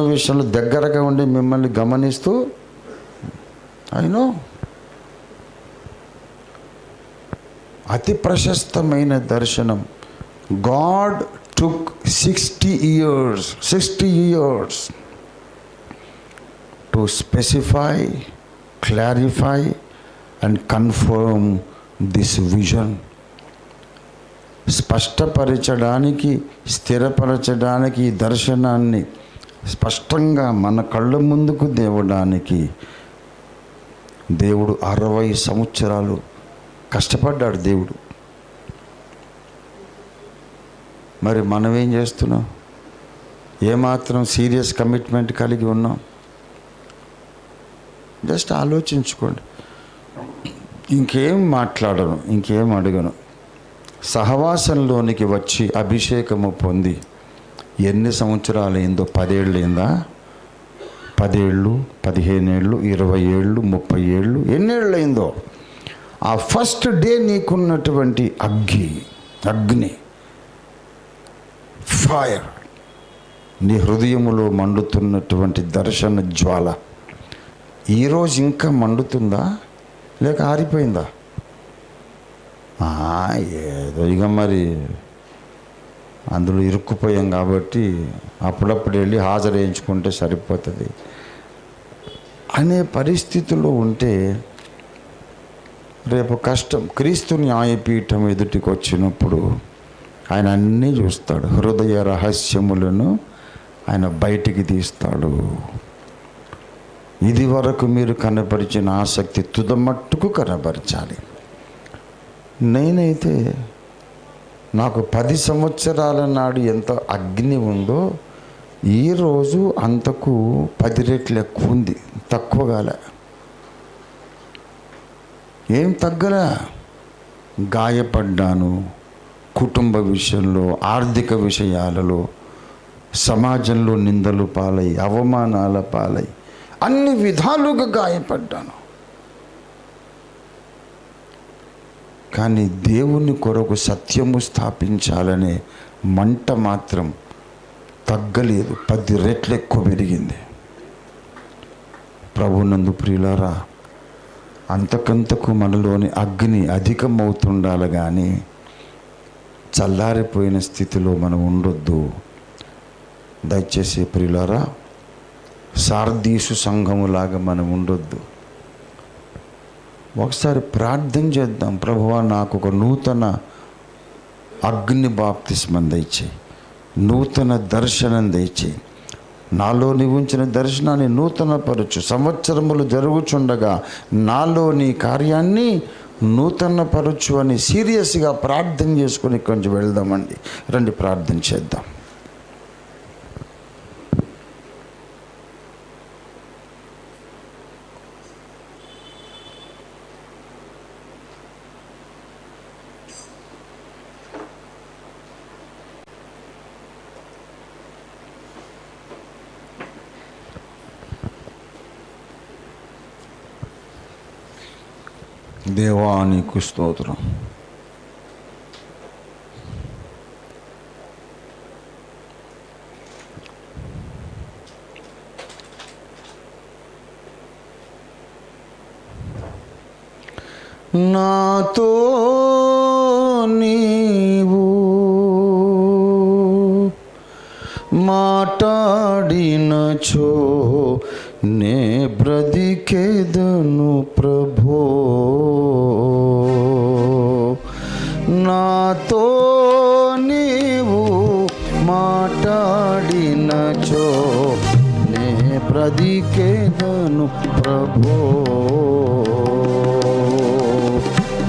విషయంలో దగ్గరగా ఉండి మిమ్మల్ని గమనిస్తూ అయినో అతి ప్రశస్తమైన దర్శనం. God took sixty years sixty years to specify clarify and confirm this vision స్పష్టపరచడానికి స్థిరపరచడానికి ఈ దర్శనాన్ని స్పష్టంగా మన కళ్ళ ముందుకు దేవడానికి దేవుడు అరవై సంవత్సరాలు కష్టపడ్డాడు దేవుడు. మరి మనం ఏం చేస్తున్నాం? ఏమాత్రం సీరియస్ కమిట్మెంట్ కలిగి ఉన్నాం? జస్ట్ ఆలోచించుకోండి. ఇంకేం మాట్లాడను ఇంకేం అడగను. సహవాసంలోనికి వచ్చి అభిషేకము పొంది ఎన్ని సంవత్సరాలు అయిందో పదేళ్ళు పదిహేనేళ్ళు ఇరవై ఏళ్ళు ముప్పై ఏళ్ళు ఎన్నేళ్ళైందో ఆ ఫస్ట్ డే నీకున్నటువంటి అగ్గి అగ్ని ఫైర్. నీ హృదయములో మండుతున్నటువంటి దర్శన జ్వాల. ఈరోజు ఇంకా మండుతుందా? లేక ఆరిపోయిందా? ఏదో ఇక మరి అందులో ఇరుక్కుపోయాం కాబట్టి అప్పుడప్పుడు వెళ్ళి హాజరు వేయించుకుంటే సరిపోతుంది. అనే పరిస్థితిలో ఉంటే రేపు కష్టం క్రీస్తు న్యాయపీఠం ఎదుటికి వచ్చినప్పుడు ఆయన అన్నీ చూస్తాడు. హృదయ రహస్యములను ఆయన బయటికి తీస్తాడు. ఇది వరకు మీరు కనపరిచిన ఆసక్తి తుదమట్టుకు కనపరచాలి. నేనైతే నాకు పది సంవత్సరాల నాడు ఎంత అగ్ని ఉందో ఈరోజు అంతకు పది రెట్లు ఎక్కువ ఉంది తక్కువ కాలే ఏం తగ్గలా? గాయపడ్డాను. కుటుంబ విషయంలో ఆర్థిక విషయాలలో సమాజంలో నిందలు పాలై అవమానాల పాలై అన్ని విధాలుగా గాయపడ్డాను. కానీ దేవుని కొరకు సత్యము స్థాపించాలనే మంట మాత్రం తగ్గలేదు. పది రెట్లు ఎక్కువ పెరిగింది. ప్రభునందు ప్రియులారా అంతకంతకు మనలోని అగ్ని అధికమవుతుండాలి కానీ చల్లారిపోయిన స్థితిలో మనం ఉండొద్దు. దయచేసి ప్రియులారా సార్దీసు సంఘములాగా మనం ఉండొద్దు. ఒకసారి ప్రార్థన చేద్దాం. ప్రభువా నాకు ఒక నూతన అగ్ని బాప్తిస్మం దయచేయి. నూతన దర్శనం దయచేయి. నాలో నీ ఉంచిన దర్శనాన్ని నూతనపరచు. సంవత్సరములు జరుగుచుండగా నాలో నీ కార్యాన్ని నూతనపరచు అని సీరియస్గా ప్రార్థన చేసుకుని కొంచెం వెళ్దామండి. రండి ప్రార్థన చేద్దాం. దేవా నీకు స్తోత్రం. నాతో నీవు మాట్లాడినచో నే బ్రతికేదను ప్రభు. బ్రతికేదను ప్రభో.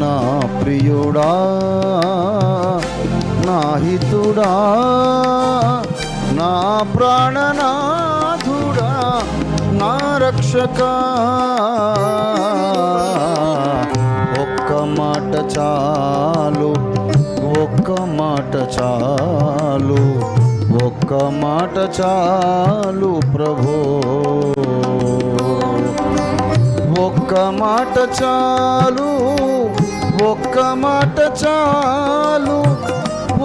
నా ప్రియుడా నా హితుడా నా ప్రాణనాథుడా నా రక్షక. ఒక్క మాట చాలు ఒక్క మాట చాలు. ఒక్క మాట చాలు ప్రభో. ఒక్క మాట చాలు ఒక్క మాట చాలు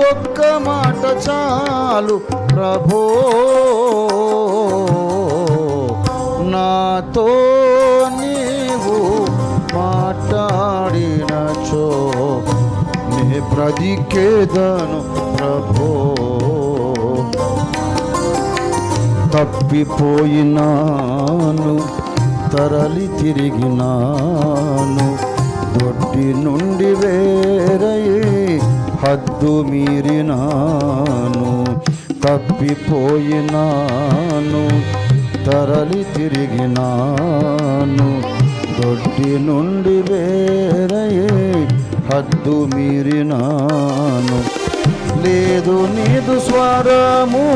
ఒక్క మాట చాలు ప్రభో. నాతో నీవు మాట్లాడినచో నే బ్రతికేదను ప్రభో. తప్పిపోయినాను తరలి తిరిగినాను. దొడ్డి నుండి వేరై హద్దు మీరినాను. తప్పిపోయినాను తరలి తిరిగినాను. దొడ్డి నుండి వేరై హద్దు మీరినాను. లేదు నీదు స్వరము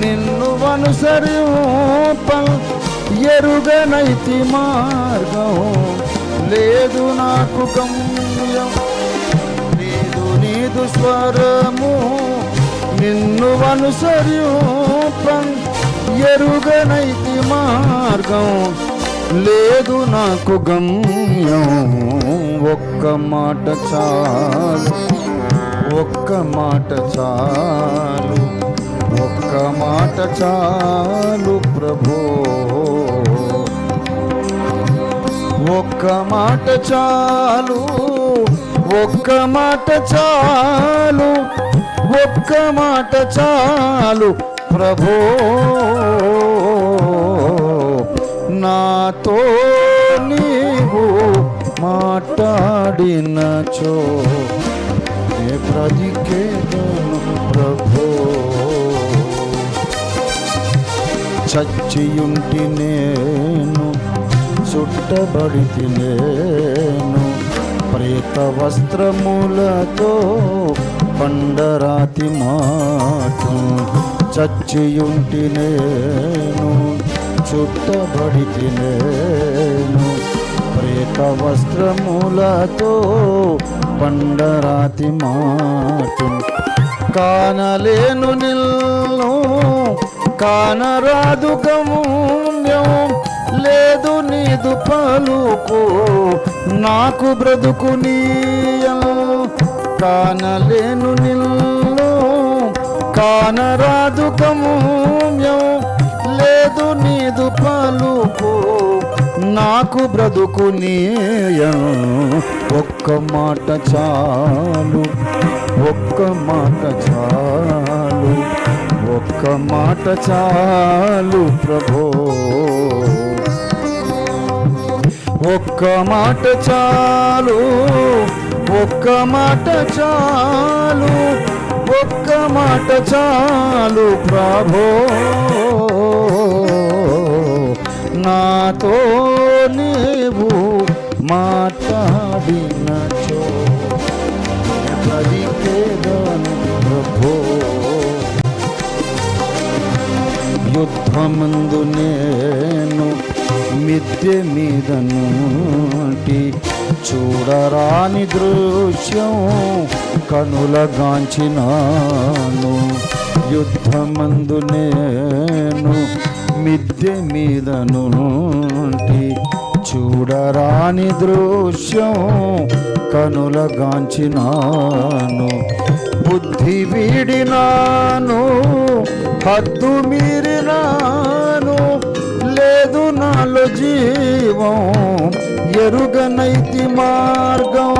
నిన్ను అనుసరింప ఎరుగనైతి మార్గం. లేదు నాకు గమ్యం లేదు నీదు స్వరము. నిన్ను అనుసరింప ఎరుగనైతి మార్గం. లేదు నాకు గమ్యం ఒక్క మాట చాలు ఒక్క మాట చాలు. మాట చాలు ప్రభో. ఒక్క మాట చాలు ఒక్క మాట చాలు ఒక్క మాట చాలు ప్రభో. నాతో నీవు మాట్లాడినచో నే బ్రతికేదను చచ్చియుంటి నేను చుట్టబడి నేను ప్రేత వస్త్రములతో పండరాతి మాట చచ్చియుంటి నేను చుట్టబడి నేను ప్రేత వస్త్రములతో పండరాతి మాట కానలేను నిల్ను కానరాదు గమ్యం లేదు నీదు పలుకు నాకు బ్రతుకు కానలేను నిల్ను కానరాదు గమ్యం లేదు నీదు పలుకు నాకు బ్రతుకు నీయం ఒక్క మాట చాలు ఒక్క మాట చాలు. ఒక్క మాట చాలు ప్రభో. ఒక్క మాట చాలు ఒక్క మాట చాలు ఒక్క మాట చాలు ప్రభో. నాతో నీవు మాట్లాడినచో. బ్రతికేదను ప్రభో బుద్ధమందు నేను మిద్దె మీద నుండి చూడరాని దృశ్యం కనులగాంచినాను యుద్ధమందు నేను మిద్దె మీద నుండి చూడరాని దృశ్యం కనులగాంచినాను బుద్ధి వీడినాను హద్దు మీరినాను లేదు నాలో జీవం ఎరుగనైతి మార్గం.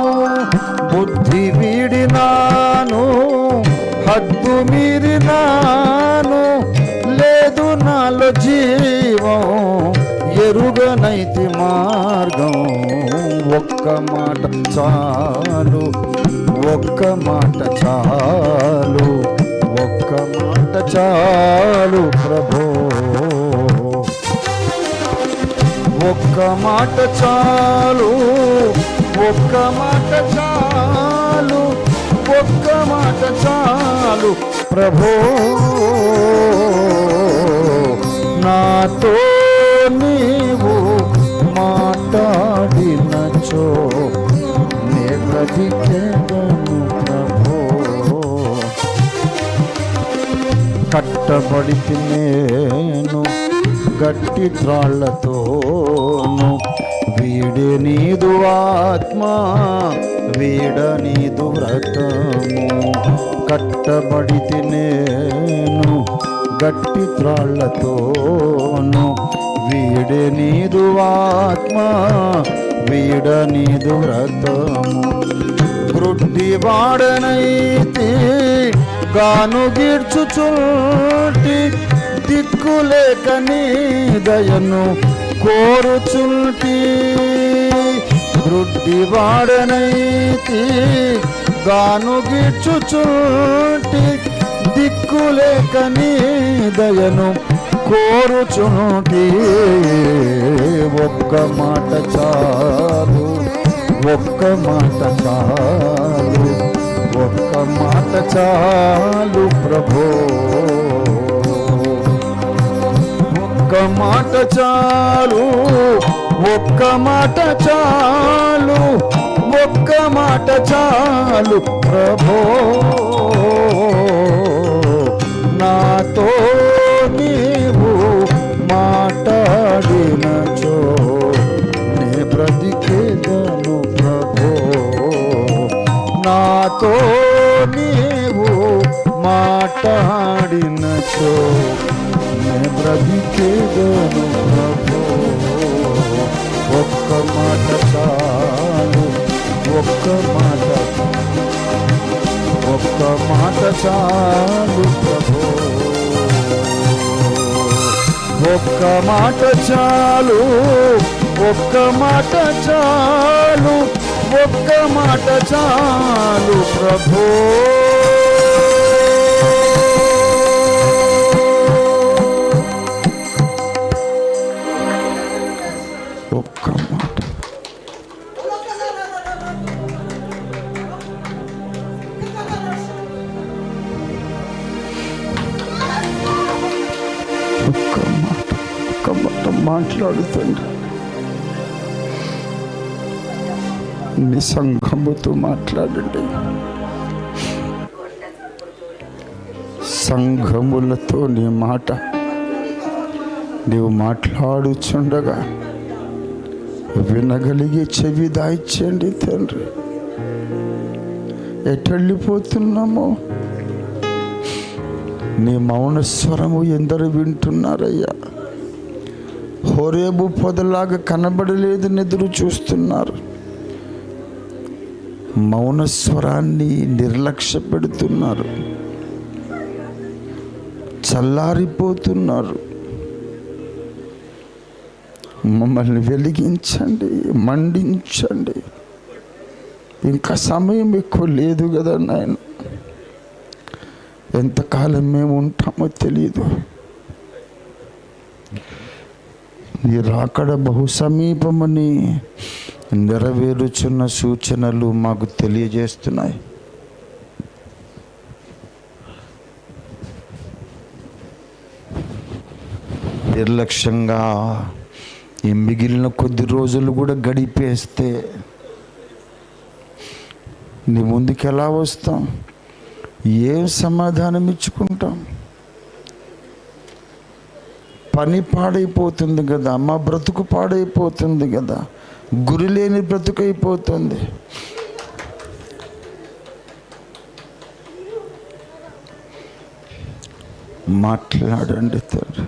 బుద్ధి వీడినాను హద్దు మీరినాను లేదు నాలో జీవం ఎరుగనైతి మార్గం. ఒక్క మాట చాలు. ఒక్క మాట చాలు ఒక్క మాట చాలు ప్రభో. ఒక్క మాట చాలు ఒక్క మాట చాలు ఒక్క మాట చాలు ప్రభో. నాతో నీవు మాట్లాడినచో బ్రతికేదను ప్రభో కట్టబడి నేను గట్టి త్రాళ్ళతోను. వీడి నీదు ఆత్మ వీడ నీదు వ్రతము. కట్టబడితే నేను గట్టి త్రాళ్ళతోను. వీడే నీదు ఆత్మ వీడ నీదు వ్రతము గ్రుడ్డి గాను గీడ్చుచుంటి దిక్కులేక నీ దయను కోరుచుంటి గ్రుడ్డి గాను గీడ్చుచుంటి దిక్కులేక నీ దయను కోరుచుంటి ఒక్క ఒక మాట చాలు ఒక్క మాట చాలు ఒక్క మాట చాలు ప్రభో. ఒక్క మాట చాలు ఒక్క మాట చాలు ఒక్క మాట చాలు ప్రభో. నాతో నాతో నీవు మాట్లాడినచో నే బ్రతికేదను ఒక్క మాట చాలు ఒక్క మాట ఒక్క మాట చాలు ప్రభో. ఒక్క మాట చాలు ఒక్క మాట చాలు ఒక్క మాట చాలు ప్రభో ఒక్క మాట ఒక్క మాట ఒక్క మాట మాట్లాడుతుంది నీ సంఘముతో మాట్లాడండి. సంఘములతో నీ మాట నీవు మాట్లాడుచుండగా వినగలిగే చెవి దాయిచ్చండి తండ్రి. ఎటెళ్ళిపోతున్నామో? నీ మౌన స్వరము ఎందరు వింటున్నారయ్యా? హోరేబు పొదలాగా కనబడలేదు ఎదురు చూస్తున్నారు. మౌనస్వరాన్ని నిర్లక్ష్య పెడుతున్నారు చల్లారిపోతున్నారు. మమ్మల్ని వెలిగించండి మండించండి. ఇంకా సమయం ఎక్కువ లేదు కదా నాయన. ఎంతకాలం మేము ఉంటామో తెలియదు నీ రాకడ బహు సమీపమని నెరవేరుచున్న సూచనలు మాకు తెలియజేస్తున్నాయి. నిర్లక్ష్యంగా ఈ మిగిలిన కొద్ది రోజులు కూడా గడిపేస్తే నీ ముందుకు ఎలా వస్తాం? ఏం సమాధానం ఇచ్చుకుంటాం? పని పాడైపోతుంది కదా మా బ్రతుకు పాడైపోతుంది కదా. గురి లేని బ్రతుకైపోతుంది. మాట్లాడండి తండ్రి.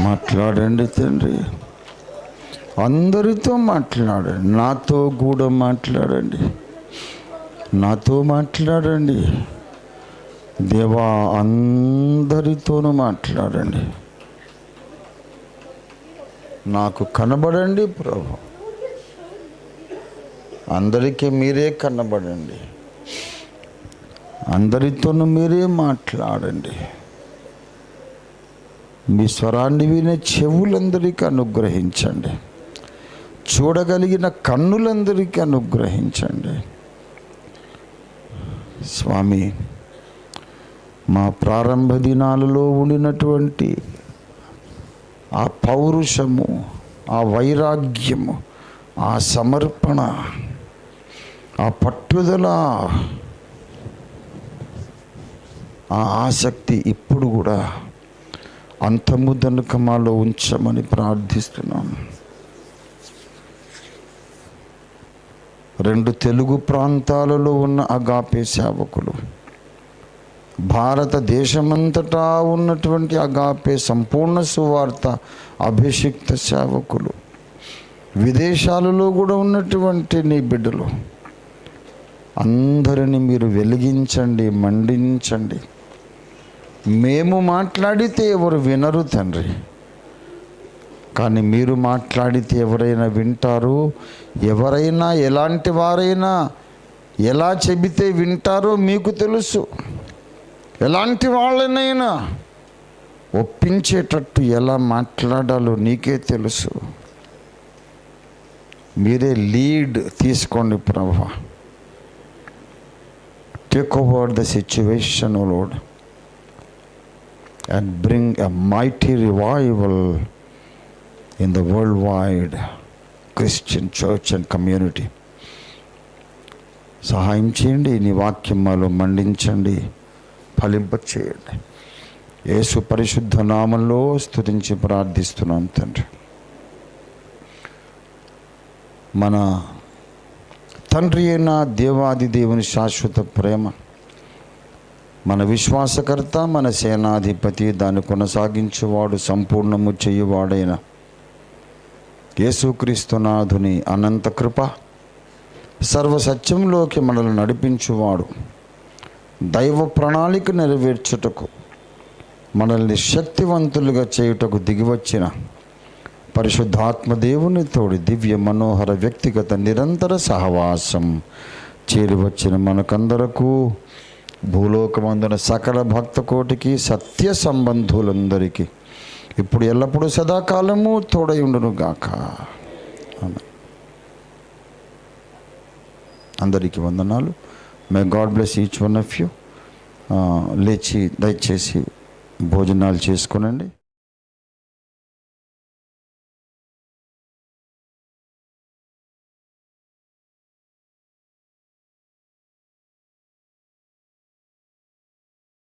మాట్లాడండి తండ్రి. అందరితో మాట్లాడండి. నాతో కూడా మాట్లాడండి. నాతో మాట్లాడండి. దేవా అందరితోనూ మాట్లాడండి. నాకు కనబడండి ప్రభు. అందరికీ మీరే కనబడండి. అందరితోనూ మీరే మాట్లాడండి. మీ స్వరాన్ని వినే చెవులందరికీ అనుగ్రహించండి. చూడగలిగిన కన్నులందరికీ అనుగ్రహించండి. స్వామి మా ప్రారంభ దినాలలో ఉండినటువంటి ఆ పౌరుషము ఆ వైరాగ్యము ఆ సమర్పణ ఆ పట్టుదల ఆ ఆసక్తి ఇప్పుడు కూడా అంతము దనుకమాలో ఉంచమని ప్రార్థిస్తున్నాను. రెండు తెలుగు ప్రాంతాలలో ఉన్న అగాపే సేవకులు భారతదేశమంతటా ఉన్నటువంటి అగాపే సంపూర్ణ సువార్త అభిషిక్త సేవకులు. విదేశాలలో కూడా ఉన్నటువంటి నీ బిడ్డలు. అందరిని మీరు వెలిగించండి మండించండి. మేము మాట్లాడితే ఎవరు వినరు తండ్రి. కానీ మీరు మాట్లాడితే ఎవరైనా వింటారు? ఎవరైనా ఎలాంటి వారైనా ఎలా చెబితే వింటారో మీకు తెలుసు. ఎలాంటి వాళ్ళనైనా ఒప్పించేటట్టు ఎలా మాట్లాడాలో నీకే తెలుసు. మీరే లీడ్ తీసుకోండి ప్రభా. Take over the situation Lord and bring a mighty revival in the world wide Christian church and community సహాయం చేయండి నీ వాక్యం మాలో మండించండి. ఫలింప చేయండి యేసు పరిశుద్ధ నామంలో స్తుతించి ప్రార్థిస్తున్నాం తండ్రి. మన తండ్రి అయిన దేవాది దేవుని శాశ్వత ప్రేమ మన విశ్వాసకర్త మన సేనాధిపతి దాన్ని కొనసాగించేవాడు సంపూర్ణము చేయువాడైన యేసుక్రీస్తునాథుని అనంత కృప సర్వసత్యంలోకి మనల్ని నడిపించువాడు. దైవ ప్రణాళిక నెరవేర్చుటకు మనల్ని శక్తివంతులుగా చేయుటకు దిగివచ్చిన పరిశుద్ధాత్మ దేవుని తోడి దివ్య మనోహర వ్యక్తిగత నిరంతర సహవాసం చేరివచ్చిన మనకందరకు భూలోకమందున సకల భక్త కోటికి సత్య సంబంధులందరికీ ఇప్పుడు ఎల్లప్పుడూ సదాకాలము తోడై ఉండును గాక అందరికీ వందనాలు. May God bless each one of you లేచి దయచేసి భోజనాలు చేసుకునండి.